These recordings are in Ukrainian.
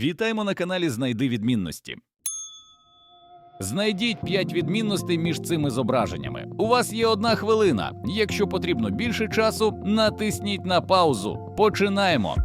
Вітаємо на каналі Знайди відмінності. Знайдіть 5 відмінностей між цими зображеннями. У вас є одна хвилина. Якщо потрібно більше часу, натисніть на паузу. Починаємо.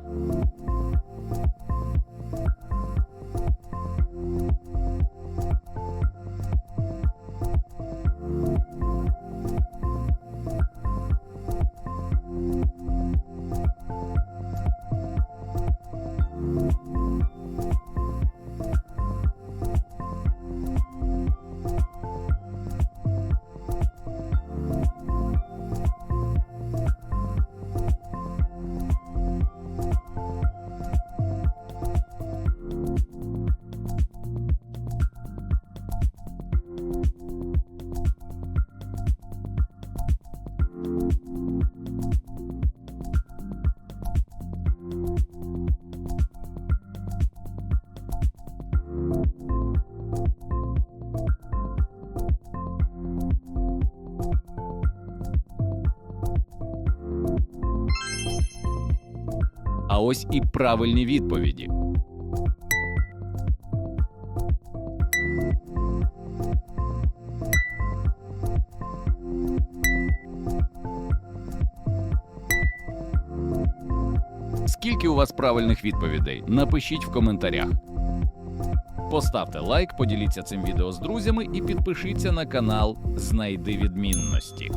А ось і правильні відповіді. Скільки у вас правильних відповідей? Напишіть в коментарях. Поставте лайк, поділіться цим відео з друзями і підпишіться на канал Знайди відмінності.